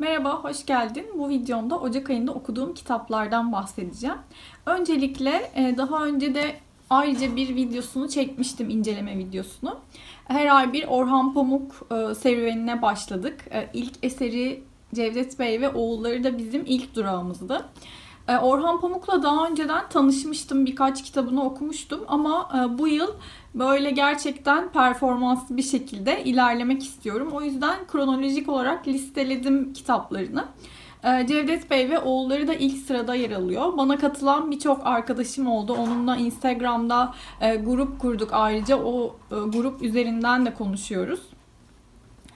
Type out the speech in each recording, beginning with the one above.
Merhaba, hoş geldin. Bu videomda Ocak ayında okuduğum kitaplardan bahsedeceğim. Öncelikle e, daha önce de ayrıca bir videosunu çekmiştim, inceleme videosunu. Her ay bir Orhan Pamuk e, serüvenine başladık. E, İlk eseri Cevdet Bey ve oğulları da bizim ilk durağımızdı. Orhan Pamuk'la daha önceden tanışmıştım, birkaç kitabını okumuştum ama bu yıl böyle gerçekten performanslı bir şekilde ilerlemek istiyorum. O yüzden kronolojik olarak listeledim kitaplarını. Ee, Cevdet Bey ve oğulları da ilk sırada yer alıyor. Bana katılan birçok arkadaşım oldu. Onunla Instagram'da e, grup kurduk ayrıca. O e, grup üzerinden de konuşuyoruz.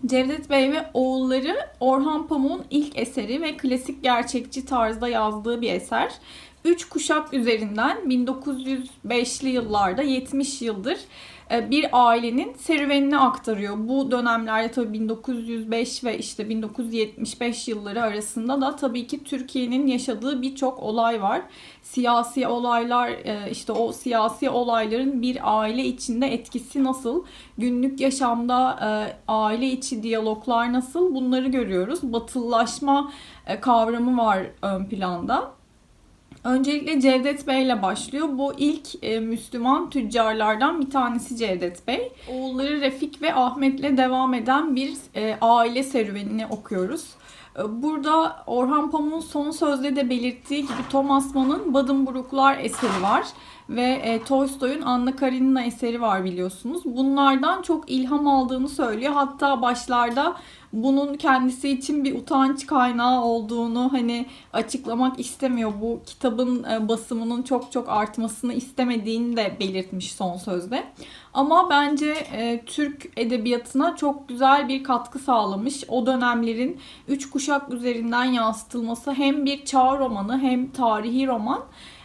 Cevdet Bey ve oğulları Orhan Pamuk'un ilk eseri ve klasik gerçekçi tarzda yazdığı bir eser. Üç kuşak üzerinden 1905'li yıllarda 70 yıldır bir ailenin serüvenini aktarıyor. Bu dönemlerde tabii 1905 ve işte 1975 yılları arasında da tabii ki Türkiye'nin yaşadığı birçok olay var. Siyasi olaylar, e, işte o siyasi olayların bir aile içinde etkisi nasıl, günlük yaşamda e, aile içi diyaloglar nasıl bunları görüyoruz. Batılılaşma kavramı var ön planda. Öncelikle Cevdet Bey ile başlıyor. Bu ilk e, Müslüman tüccarlardan bir tanesi Cevdet Bey. Oğulları Refik ve Ahmet'le devam eden bir e, aile serüvenini okuyoruz. E, burada Orhan Pamuk'un son sözde de belirttiği gibi Thomas Mann'ın Buddenbrooklar eseri var ve e, Tolstoy'un Anna Karenina eseri var biliyorsunuz. Bunlardan çok ilham aldığını söylüyor. Hatta başlarda bunun kendisi için bir utanç kaynağı olduğunu hani açıklamak istemiyor. Bu kitabın e, basımının çok çok artmasını istemediğini de belirtmiş son sözde. Ama bence e, Türk edebiyatına çok güzel bir katkı sağlamış. O dönemlerin üç kuşak üzerinden yansıtılması hem bir çağ romanı hem tarihi roman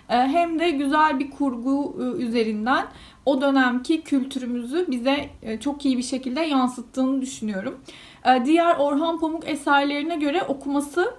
hem de güzel bir kurgu e, üzerinden o dönemki kültürümüzü bize e, çok iyi bir şekilde yansıttığını düşünüyorum. Diğer Orhan Pamuk eserlerine göre okuması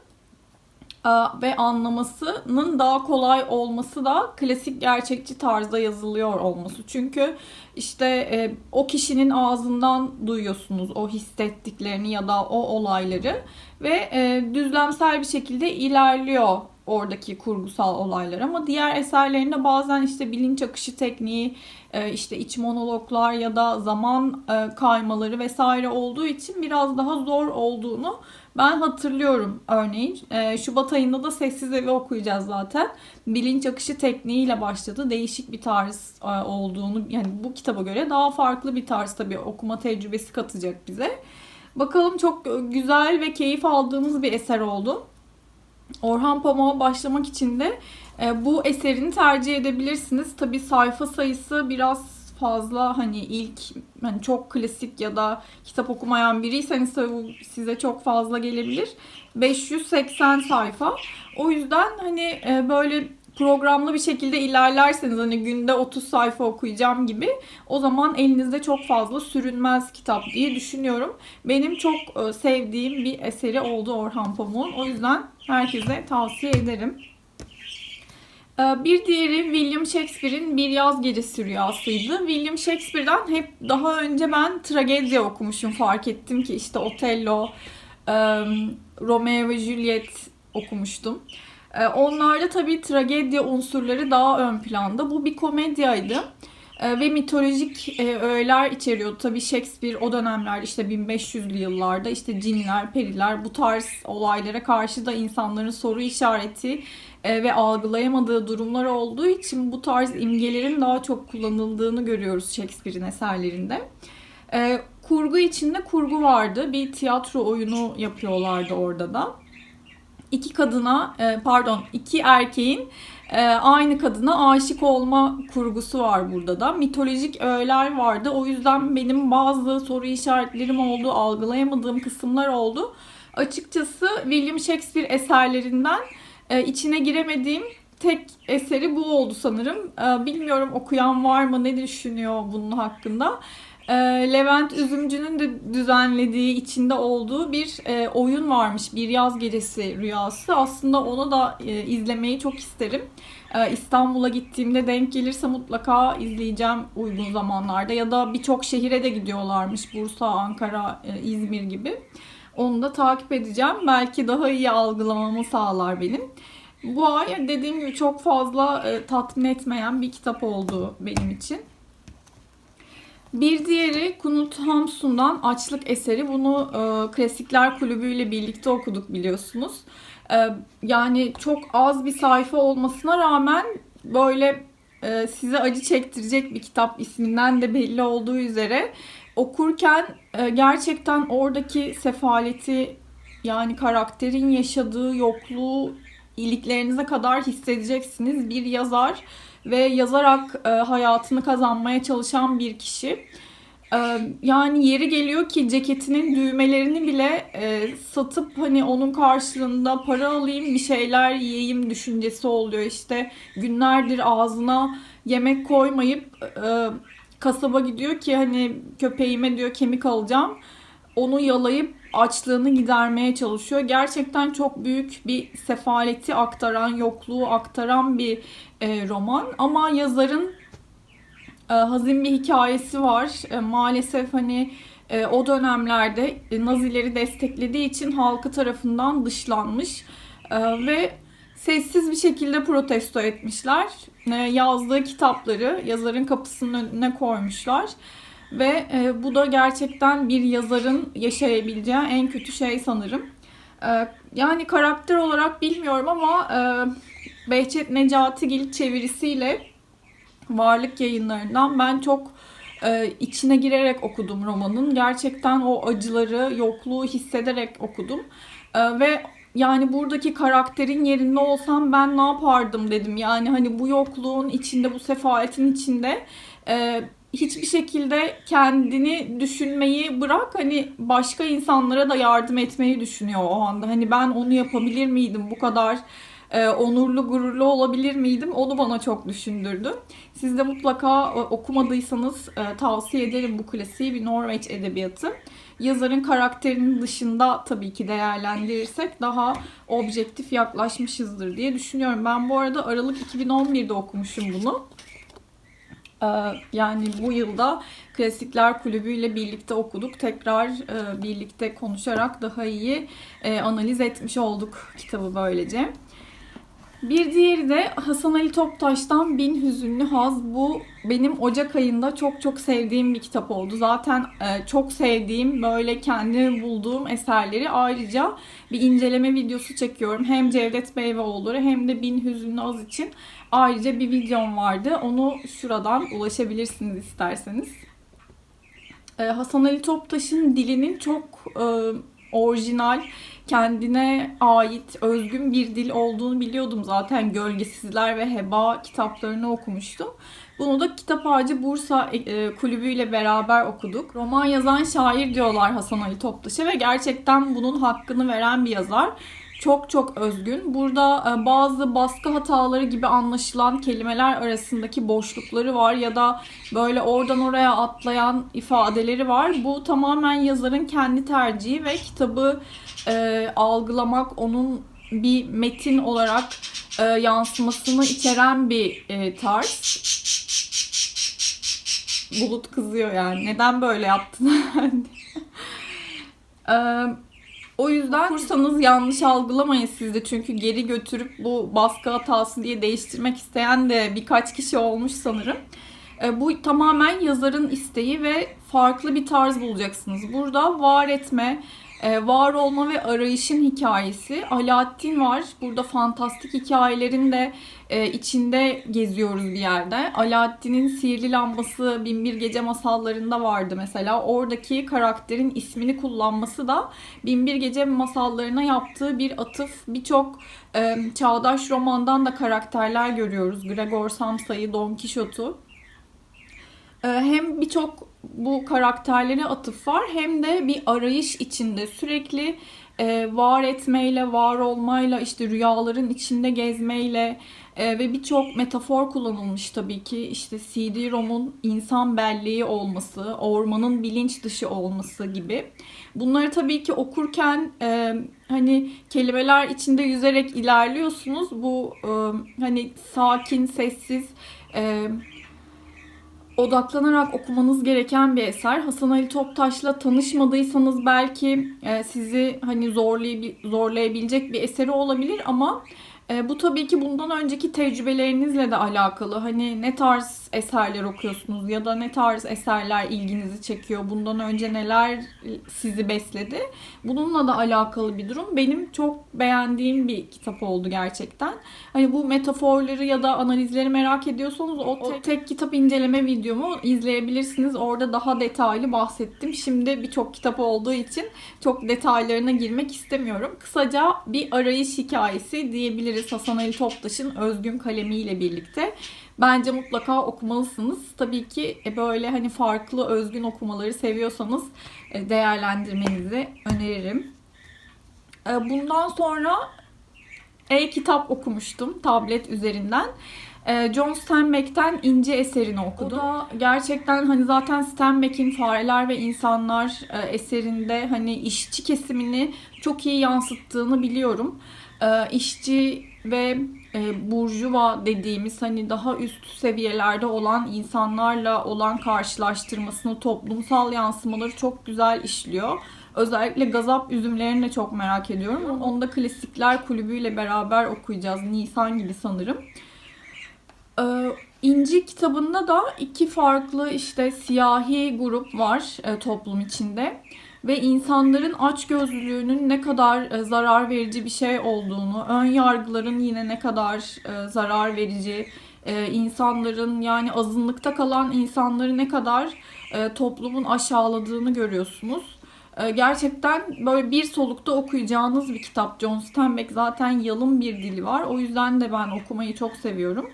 ve anlamasının daha kolay olması da klasik gerçekçi tarzda yazılıyor olması. Çünkü işte o kişinin ağzından duyuyorsunuz o hissettiklerini ya da o olayları ve düzlemsel bir şekilde ilerliyor oradaki kurgusal olaylar ama diğer eserlerinde bazen işte bilinç akışı tekniği, e, işte iç monologlar ya da zaman e, kaymaları vesaire olduğu için biraz daha zor olduğunu ben hatırlıyorum örneğin. E, Şubat ayında da Sessiz Evi okuyacağız zaten. Bilinç akışı tekniğiyle başladı. Değişik bir tarz olduğunu yani bu kitaba göre daha farklı bir tarz tabii okuma tecrübesi katacak bize. Bakalım çok güzel ve keyif aldığımız bir eser oldu. Orhan Pamuk'a başlamak için de e, bu eserini tercih edebilirsiniz. Tabi sayfa sayısı biraz fazla hani ilk hani çok klasik ya da kitap okumayan biriyseniz tabii size çok fazla gelebilir. 580 sayfa. O yüzden hani e, böyle programlı bir şekilde ilerlerseniz hani günde 30 sayfa okuyacağım gibi o zaman elinizde çok fazla sürünmez kitap diye düşünüyorum. Benim çok e, sevdiğim bir eseri oldu Orhan Pamuk'un. O yüzden herkese tavsiye ederim. E, bir diğeri William Shakespeare'in Bir Yaz Gecesi Rüyası'ydı. William Shakespeare'den hep daha önce ben tragedya okumuşum fark ettim ki işte Otello, e, Romeo ve Juliet okumuştum. Ee, onlarda tabii tragedya unsurları daha ön planda. Bu bir komedyaydı. Ee, ve mitolojik e, öğeler içeriyordu. Tabii Shakespeare o dönemler işte 1500'lü yıllarda işte cinler, periler bu tarz olaylara karşı da insanların soru işareti e, ve algılayamadığı durumlar olduğu için bu tarz imgelerin daha çok kullanıldığını görüyoruz Shakespeare'in eserlerinde. E, kurgu içinde kurgu vardı. Bir tiyatro oyunu yapıyorlardı orada da iki kadına e, pardon iki erkeğin e, aynı kadına aşık olma kurgusu var burada da. Mitolojik öğeler vardı. O yüzden benim bazı soru işaretlerim oldu, algılayamadığım kısımlar oldu. Açıkçası William Shakespeare eserlerinden e, içine giremediğim tek eseri bu oldu sanırım. Bilmiyorum okuyan var mı, ne düşünüyor bunun hakkında. Ee, Levent Üzümcü'nün de düzenlediği, içinde olduğu bir e, oyun varmış. Bir yaz gecesi rüyası. Aslında onu da e, izlemeyi çok isterim. E, İstanbul'a gittiğimde denk gelirse mutlaka izleyeceğim uygun zamanlarda. Ya da birçok şehire de gidiyorlarmış. Bursa, Ankara, İzmir gibi. Onu da takip edeceğim. Belki daha iyi algılamamı sağlar benim. Bu ay dediğim gibi çok fazla e, tatmin etmeyen bir kitap oldu benim için. Bir diğeri Kunut Hamsun'dan Açlık eseri. Bunu e, Klasikler Kulübü ile birlikte okuduk biliyorsunuz. E, yani çok az bir sayfa olmasına rağmen böyle e, size acı çektirecek bir kitap isminden de belli olduğu üzere okurken e, gerçekten oradaki sefaleti yani karakterin yaşadığı yokluğu iliklerinize kadar hissedeceksiniz. Bir yazar ve yazarak e, hayatını kazanmaya çalışan bir kişi. E, yani yeri geliyor ki ceketinin düğmelerini bile e, satıp hani onun karşılığında para alayım bir şeyler yiyeyim düşüncesi oluyor. İşte günlerdir ağzına yemek koymayıp e, kasaba gidiyor ki hani köpeğime diyor kemik alacağım. Onu yalayıp açlığını gidermeye çalışıyor. Gerçekten çok büyük bir sefaleti aktaran, yokluğu aktaran bir e, roman. Ama yazarın e, hazin bir hikayesi var. E, maalesef hani e, o dönemlerde Nazileri desteklediği için halkı tarafından dışlanmış e, ve sessiz bir şekilde protesto etmişler. E, yazdığı kitapları yazarın kapısının önüne koymuşlar. Ve e, bu da gerçekten bir yazarın yaşayabileceği en kötü şey sanırım. E, yani karakter olarak bilmiyorum ama e, Behçet Necatigil çevirisiyle Varlık yayınlarından ben çok e, içine girerek okudum romanın. Gerçekten o acıları, yokluğu hissederek okudum. E, ve yani buradaki karakterin yerinde olsam ben ne yapardım dedim. Yani hani bu yokluğun içinde, bu sefaletin içinde e, hiçbir şekilde kendini düşünmeyi bırak hani başka insanlara da yardım etmeyi düşünüyor o anda. Hani ben onu yapabilir miydim bu kadar e, onurlu gururlu olabilir miydim onu bana çok düşündürdü. Siz de mutlaka e, okumadıysanız e, tavsiye ederim bu klasiği bir Norveç edebiyatı. Yazarın karakterinin dışında tabii ki değerlendirirsek daha objektif yaklaşmışızdır diye düşünüyorum. Ben bu arada Aralık 2011'de okumuşum bunu. Ee, yani bu yılda Klasikler Kulübü ile birlikte okuduk. Tekrar e, birlikte konuşarak daha iyi e, analiz etmiş olduk kitabı böylece. Bir diğeri de Hasan Ali Toptaş'tan Bin Hüzünlü Haz. Bu benim Ocak ayında çok çok sevdiğim bir kitap oldu. Zaten e, çok sevdiğim böyle kendimi bulduğum eserleri ayrıca bir inceleme videosu çekiyorum. Hem Cevdet Bey ve oğulları hem de Bin Hüzünlü Haz için ayrıca bir videom vardı. Onu şuradan ulaşabilirsiniz isterseniz. E, Hasan Ali Toptaş'ın dilinin çok e, orijinal kendine ait özgün bir dil olduğunu biliyordum zaten. Gölgesizler ve Heba kitaplarını okumuştum. Bunu da Kitap Ağacı Bursa e, Kulübü ile beraber okuduk. Roman yazan şair diyorlar Hasan Ali Toptaş'a ve gerçekten bunun hakkını veren bir yazar çok çok özgün. Burada e, bazı baskı hataları gibi anlaşılan kelimeler arasındaki boşlukları var ya da böyle oradan oraya atlayan ifadeleri var. Bu tamamen yazarın kendi tercihi ve kitabı e, algılamak, onun bir metin olarak e, yansımasını içeren bir e, tarz. Bulut kızıyor yani. Neden böyle yaptın? e, o yüzden okursanız yanlış algılamayın siz de. Çünkü geri götürüp bu baskı hatası diye değiştirmek isteyen de birkaç kişi olmuş sanırım. E, bu tamamen yazarın isteği ve farklı bir tarz bulacaksınız. Burada var etme, e, var olma ve arayışın hikayesi. Alaaddin var. Burada fantastik hikayelerin de e, içinde geziyoruz bir yerde. Alaaddin'in sihirli lambası Binbir Gece masallarında vardı mesela. Oradaki karakterin ismini kullanması da Binbir Gece masallarına yaptığı bir atıf. Birçok e, çağdaş romandan da karakterler görüyoruz. Gregor Samsa'yı, Don Quixote'u. E, hem birçok bu karakterlere atıf var hem de bir arayış içinde sürekli e, var etmeyle, var olmayla, işte rüyaların içinde gezmeyle e, ve birçok metafor kullanılmış tabii ki. İşte CD-ROM'un insan belleği olması, ormanın bilinç dışı olması gibi. Bunları tabii ki okurken e, hani kelimeler içinde yüzerek ilerliyorsunuz. Bu e, hani sakin, sessiz, e, odaklanarak okumanız gereken bir eser. Hasan Ali Toptaş'la tanışmadıysanız belki e, sizi hani zorlayab- zorlayabilecek bir eseri olabilir ama e, bu tabii ki bundan önceki tecrübelerinizle de alakalı. Hani ne tarz eserler okuyorsunuz ya da ne tarz eserler ilginizi çekiyor. Bundan önce neler sizi besledi. Bununla da alakalı bir durum. Benim çok beğendiğim bir kitap oldu gerçekten. Hani bu metaforları ya da analizleri merak ediyorsanız o tek, tek kitap inceleme videomu izleyebilirsiniz. Orada daha detaylı bahsettim. Şimdi birçok kitap olduğu için çok detaylarına girmek istemiyorum. Kısaca bir arayış hikayesi diyebiliriz Hasan Ali Toptaş'ın özgün kalemiyle birlikte. Bence mutlaka okumalısınız. Tabii ki e, böyle hani farklı özgün okumaları seviyorsanız e, değerlendirmenizi öneririm. E, Bundan sonra e-kitap okumuştum tablet üzerinden. John Steinbeck'ten İnce eserini okudum. O da gerçekten hani zaten Steinbeck'in Fareler ve İnsanlar eserinde hani işçi kesimini çok iyi yansıttığını biliyorum. İşçi ve e, burjuva dediğimiz hani daha üst seviyelerde olan insanlarla olan karşılaştırmasını, toplumsal yansımaları çok güzel işliyor. Özellikle Gazap üzümlerini de çok merak ediyorum. Onu da Klasikler Kulübü ile beraber okuyacağız. Nisan gibi sanırım. Ee, İnci kitabında da iki farklı işte siyahi grup var e, toplum içinde ve insanların açgözlülüğünün ne kadar e, zarar verici bir şey olduğunu, ön yargıların yine ne kadar e, zarar verici, e, insanların yani azınlıkta kalan insanları ne kadar toplumun aşağıladığını görüyorsunuz. Gerçekten böyle bir solukta okuyacağınız bir kitap. John Steinbeck zaten yalın bir dili var. O yüzden de ben okumayı çok seviyorum.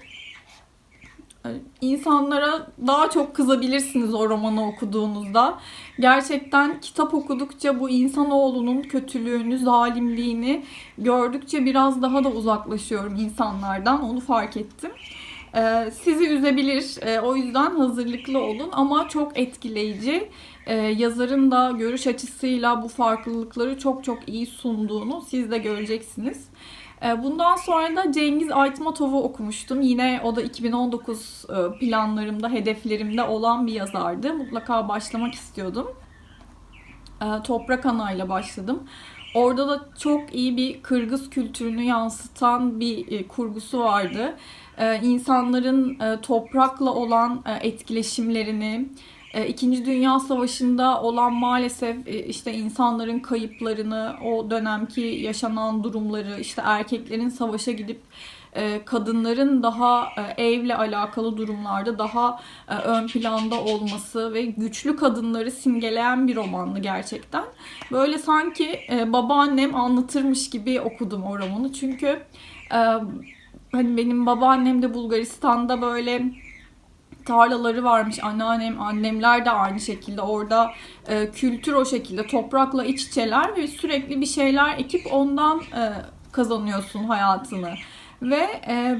E, İnsanlara daha çok kızabilirsiniz o romanı okuduğunuzda. Gerçekten kitap okudukça bu insanoğlunun kötülüğünü, zalimliğini gördükçe biraz daha da uzaklaşıyorum insanlardan. Onu fark ettim. E, Sizi üzebilir. E, O yüzden hazırlıklı olun ama çok etkileyici. E, Yazarın da görüş açısıyla bu farklılıkları çok çok iyi sunduğunu siz de göreceksiniz. E, Bundan sonra da Cengiz Aytmatov'u okumuştum. Yine o da 2019 e, planlarımda, hedeflerimde olan bir yazardı. Mutlaka başlamak istiyordum. E, Toprak Ana ile başladım. Orada da çok iyi bir Kırgız kültürünü yansıtan bir e, kurgusu vardı. İnsanların e, toprakla olan etkileşimlerini, İkinci Dünya Savaşı'nda olan maalesef e, işte insanların kayıplarını, o dönemki yaşanan durumları, işte erkeklerin savaşa gidip e, kadınların daha e, evle alakalı durumlarda daha e, ön planda olması ve güçlü kadınları simgeleyen bir romandı gerçekten. Böyle sanki e, babaannem anlatırmış gibi okudum o romanı. Çünkü e, hani benim babaannem de Bulgaristan'da böyle tarlaları varmış. Anneannem, annemler de aynı şekilde orada e, kültür o şekilde toprakla iç içeler ve sürekli bir şeyler ekip ondan e, kazanıyorsun hayatını. Ve e,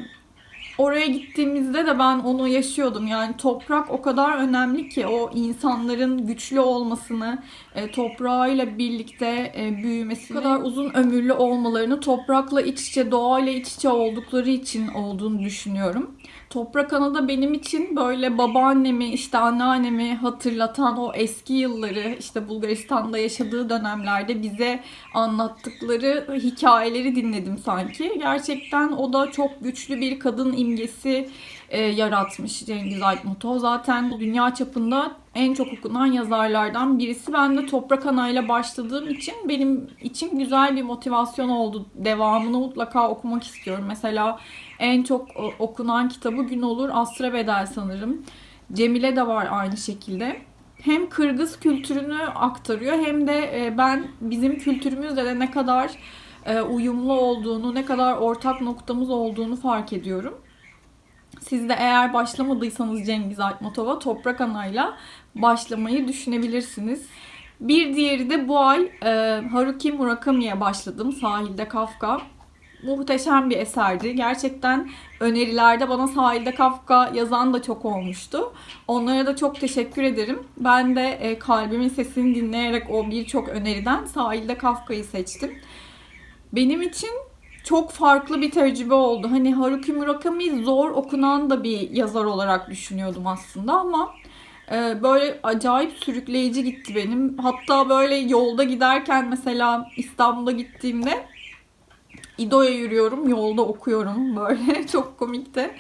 oraya gittiğimizde de ben onu yaşıyordum. Yani toprak o kadar önemli ki o insanların güçlü olmasını, e, toprağıyla birlikte e, büyümesini, o kadar uzun ömürlü olmalarını toprakla iç içe, doğayla iç içe oldukları için olduğunu düşünüyorum. Toprak Ana da benim için böyle babaannemi, işte anneannemi hatırlatan o eski yılları, işte Bulgaristan'da yaşadığı dönemlerde bize anlattıkları hikayeleri dinledim sanki. Gerçekten o da çok güçlü bir kadın imgesi e, yaratmış Cengiz Aytmatov. Zaten dünya çapında en çok okunan yazarlardan birisi. Ben de Toprak Ana ile başladığım için benim için güzel bir motivasyon oldu. Devamını mutlaka okumak istiyorum. Mesela en çok okunan kitabı Gün Olur Asra Bedel sanırım. Cemile de var aynı şekilde. Hem Kırgız kültürünü aktarıyor hem de e, ben bizim kültürümüzle de ne kadar e, uyumlu olduğunu, ne kadar ortak noktamız olduğunu fark ediyorum. Siz de eğer başlamadıysanız Cengiz Aytmatov'a Toprak Ana'yla başlamayı düşünebilirsiniz. Bir diğeri de bu ay e, Haruki Murakami'ye başladım. Sahilde Kafka. Muhteşem bir eserdi. Gerçekten önerilerde bana Sahilde Kafka yazan da çok olmuştu. Onlara da çok teşekkür ederim. Ben de e, kalbimin sesini dinleyerek o birçok öneriden Sahilde Kafka'yı seçtim. Benim için çok farklı bir tecrübe oldu. Hani Haruki Murakami zor okunan da bir yazar olarak düşünüyordum aslında ama e, böyle acayip sürükleyici gitti benim. Hatta böyle yolda giderken mesela İstanbul'a gittiğimde İdo'ya yürüyorum, yolda okuyorum böyle. Çok komikti.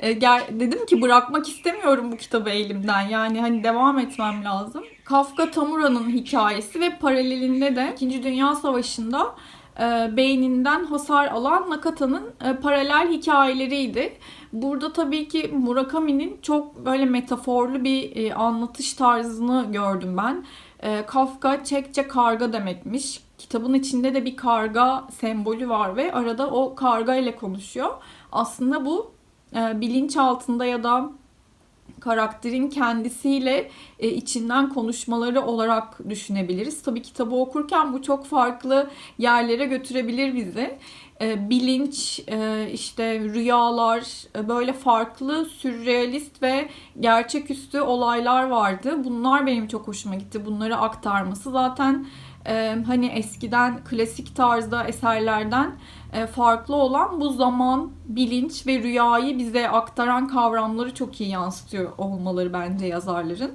E, gel, dedim ki bırakmak istemiyorum bu kitabı elimden. Yani hani devam etmem lazım. Kafka Tamura'nın hikayesi ve paralelinde de 2. Dünya Savaşı'nda e, beyninden hasar alan Nakata'nın e, paralel hikayeleriydi. Burada tabii ki Murakami'nin çok böyle metaforlu bir e, anlatış tarzını gördüm ben. E, Kafka Çekçe karga demekmiş. Kitabın içinde de bir karga sembolü var ve arada o karga ile konuşuyor. Aslında bu e, bilinç altında ya da karakterin kendisiyle e, içinden konuşmaları olarak düşünebiliriz. Tabii kitabı okurken bu çok farklı yerlere götürebilir bizi. E, bilinç, e, işte rüyalar, e, böyle farklı sürrealist ve gerçeküstü olaylar vardı. Bunlar benim çok hoşuma gitti. Bunları aktarması zaten e, hani eskiden klasik tarzda eserlerden e, farklı olan bu zaman, bilinç ve rüyayı bize aktaran kavramları çok iyi yansıtıyor olmaları bence yazarların.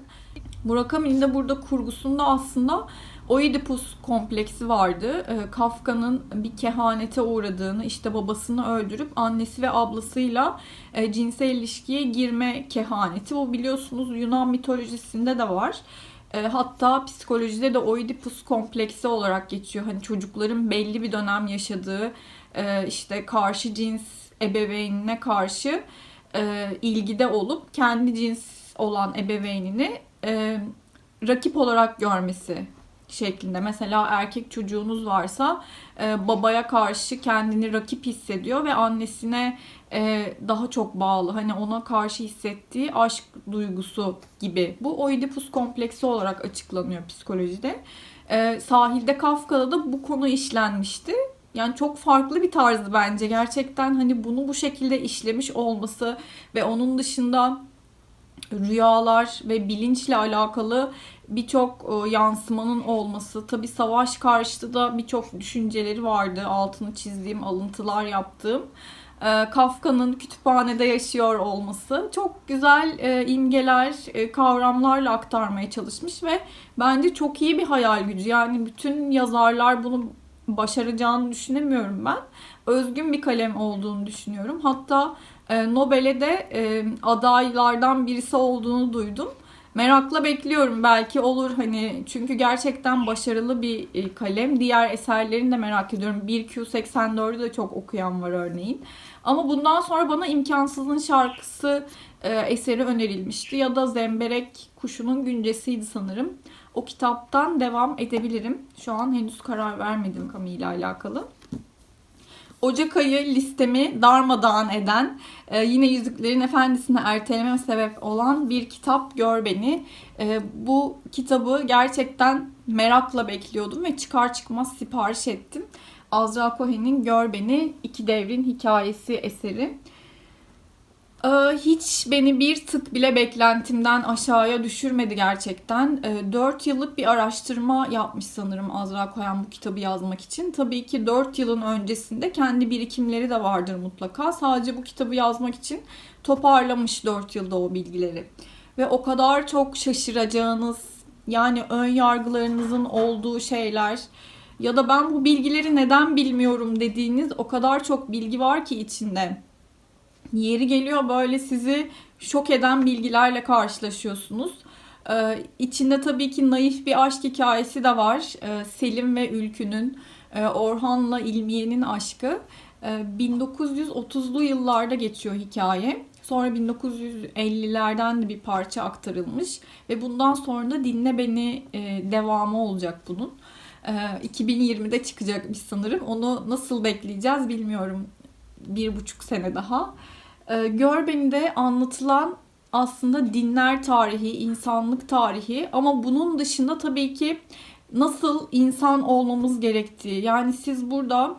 Murakami'nin de burada kurgusunda aslında Oedipus kompleksi vardı. E, Kafka'nın bir kehanete uğradığını, işte babasını öldürüp annesi ve ablasıyla e, cinsel ilişkiye girme kehaneti. Bu biliyorsunuz Yunan mitolojisinde de var. Hatta psikolojide de Oedipus kompleksi olarak geçiyor. Hani çocukların belli bir dönem yaşadığı e, işte karşı cins ebeveynine karşı e, ilgide olup kendi cins olan ebeveynini e, rakip olarak görmesi şeklinde. Mesela erkek çocuğunuz varsa e, babaya karşı kendini rakip hissediyor ve annesine e, daha çok bağlı. Hani ona karşı hissettiği aşk duygusu gibi. Bu Oedipus kompleksi olarak açıklanıyor psikolojide. E, sahilde Kafka'da da bu konu işlenmişti. Yani çok farklı bir tarzdı bence. Gerçekten hani bunu bu şekilde işlemiş olması ve onun dışında rüyalar ve bilinçle alakalı birçok e, yansımanın olması. Tabi savaş karşıtı da birçok düşünceleri vardı. Altını çizdiğim, alıntılar yaptığım. E, Kafka'nın kütüphanede yaşıyor olması çok güzel e, imgeler, kavramlarla aktarmaya çalışmış ve bence çok iyi bir hayal gücü. Yani bütün yazarlar bunu başaracağını düşünemiyorum ben. Özgün bir kalem olduğunu düşünüyorum. Hatta Nobel'e de adaylardan birisi olduğunu duydum. Merakla bekliyorum belki olur hani çünkü gerçekten başarılı bir e, kalem. Diğer eserlerini de merak ediyorum. 1Q84'ü de çok okuyan var örneğin. Ama bundan sonra bana imkansızın şarkısı e, eseri önerilmişti. Ya da Zemberek Kuşu'nun güncesiydi sanırım. O kitaptan devam edebilirim. Şu an henüz karar vermedim Kami ile alakalı. Ocak ayı listemi darmadağın eden, e, yine Yüzüklerin Efendisi'ne erteleme sebep olan bir kitap Gör Beni. E, bu kitabı gerçekten merakla bekliyordum ve çıkar çıkmaz sipariş ettim. Azra Cohen'in Gör Beni İki Devrin Hikayesi eseri. Ee, hiç beni bir tık bile beklentimden aşağıya düşürmedi gerçekten. 4 ee, yıllık bir araştırma yapmış sanırım Azra Koyan bu kitabı yazmak için. Tabii ki 4 yılın öncesinde kendi birikimleri de vardır mutlaka. Sadece bu kitabı yazmak için toparlamış 4 yılda o bilgileri. Ve o kadar çok şaşıracağınız yani ön yargılarınızın olduğu şeyler ya da ben bu bilgileri neden bilmiyorum dediğiniz o kadar çok bilgi var ki içinde. Yeri geliyor böyle sizi şok eden bilgilerle karşılaşıyorsunuz. Ee, içinde tabii ki naif bir aşk hikayesi de var. Ee, Selim ve Ülkü'nün, e, Orhan'la İlmiye'nin aşkı. Ee, 1930'lu yıllarda geçiyor hikaye. Sonra 1950'lerden de bir parça aktarılmış. Ve bundan sonra da Dinle Beni e, devamı olacak bunun. Ee, 2020'de çıkacakmış sanırım. Onu nasıl bekleyeceğiz bilmiyorum. Bir buçuk sene daha. E, Gör de anlatılan aslında dinler tarihi, insanlık tarihi ama bunun dışında tabii ki nasıl insan olmamız gerektiği. Yani siz burada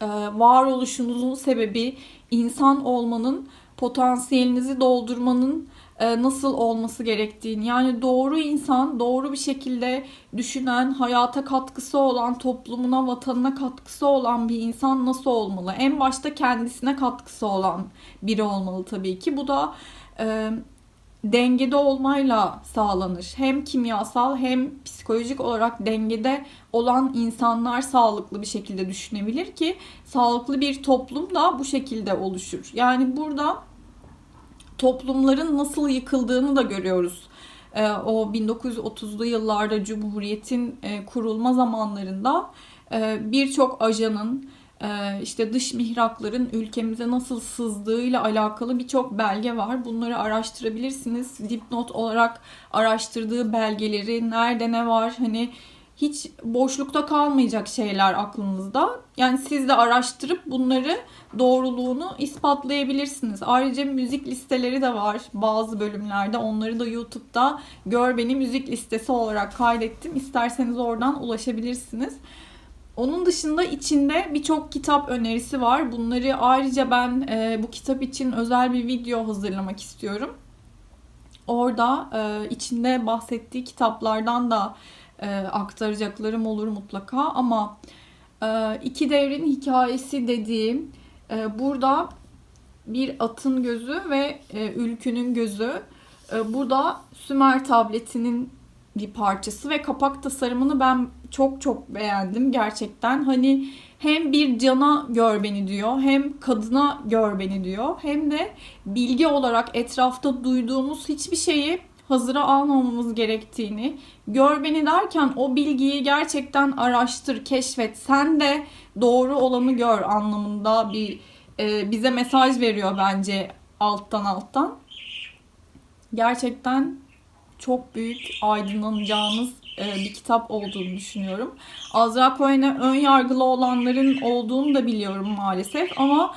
e, varoluşunuzun sebebi insan olmanın, potansiyelinizi doldurmanın nasıl olması gerektiğini yani doğru insan, doğru bir şekilde düşünen, hayata katkısı olan, toplumuna, vatanına katkısı olan bir insan nasıl olmalı? En başta kendisine katkısı olan biri olmalı tabii ki. Bu da e, dengede olmayla sağlanır. Hem kimyasal hem psikolojik olarak dengede olan insanlar sağlıklı bir şekilde düşünebilir ki sağlıklı bir toplum da bu şekilde oluşur. Yani burada toplumların nasıl yıkıldığını da görüyoruz. Ee, o 1930'lu yıllarda Cumhuriyet'in e, kurulma zamanlarında e, birçok ajanın e, işte dış mihrakların ülkemize nasıl sızdığıyla alakalı birçok belge var. Bunları araştırabilirsiniz. Dipnot olarak araştırdığı belgeleri, nerede ne var hani hiç boşlukta kalmayacak şeyler aklınızda. Yani siz de araştırıp bunları doğruluğunu ispatlayabilirsiniz. Ayrıca müzik listeleri de var bazı bölümlerde. Onları da YouTube'da Gör Beni müzik listesi olarak kaydettim. İsterseniz oradan ulaşabilirsiniz. Onun dışında içinde birçok kitap önerisi var. Bunları ayrıca ben e, bu kitap için özel bir video hazırlamak istiyorum. Orada e, içinde bahsettiği kitaplardan da e, aktaracaklarım olur mutlaka ama iki devrin hikayesi dediğim e, burada bir atın gözü ve e, ülkünün gözü. E, burada Sümer tabletinin bir parçası ve kapak tasarımını ben çok çok beğendim gerçekten. Hani hem bir cana gör beni diyor, hem kadına gör beni diyor, hem de bilgi olarak etrafta duyduğumuz hiçbir şeyi hazıra almamamız gerektiğini, gör beni derken o bilgiyi gerçekten araştır, keşfet, sen de doğru olanı gör anlamında bir e, bize mesaj veriyor bence alttan alttan. Gerçekten çok büyük aydınlanacağınız e, bir kitap olduğunu düşünüyorum. Azra Cohen'e ön yargılı olanların olduğunu da biliyorum maalesef ama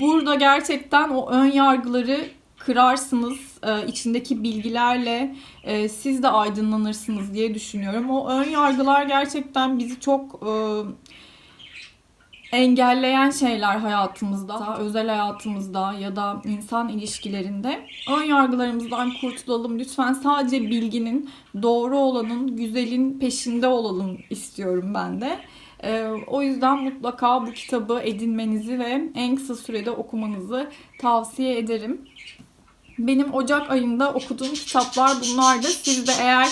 burada gerçekten o ön yargıları kırarsınız. E, içindeki bilgilerle e, siz de aydınlanırsınız diye düşünüyorum. O ön yargılar gerçekten bizi çok engelleyen şeyler hayatımızda, özel hayatımızda ya da insan ilişkilerinde ön yargılarımızdan kurtulalım. Lütfen sadece bilginin, doğru olanın, güzelin peşinde olalım istiyorum ben de. Ee, o yüzden mutlaka bu kitabı edinmenizi ve en kısa sürede okumanızı tavsiye ederim. Benim Ocak ayında okuduğum kitaplar bunlardı. Siz de eğer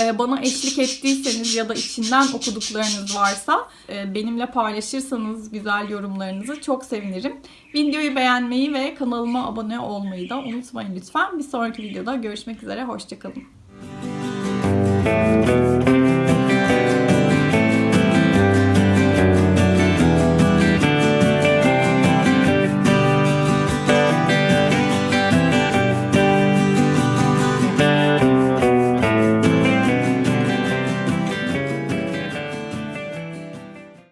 e, bana eşlik ettiyseniz ya da içinden okuduklarınız varsa e, benimle paylaşırsanız güzel yorumlarınızı çok sevinirim. Videoyu beğenmeyi ve kanalıma abone olmayı da unutmayın lütfen. Bir sonraki videoda görüşmek üzere. Hoşçakalın. Müzik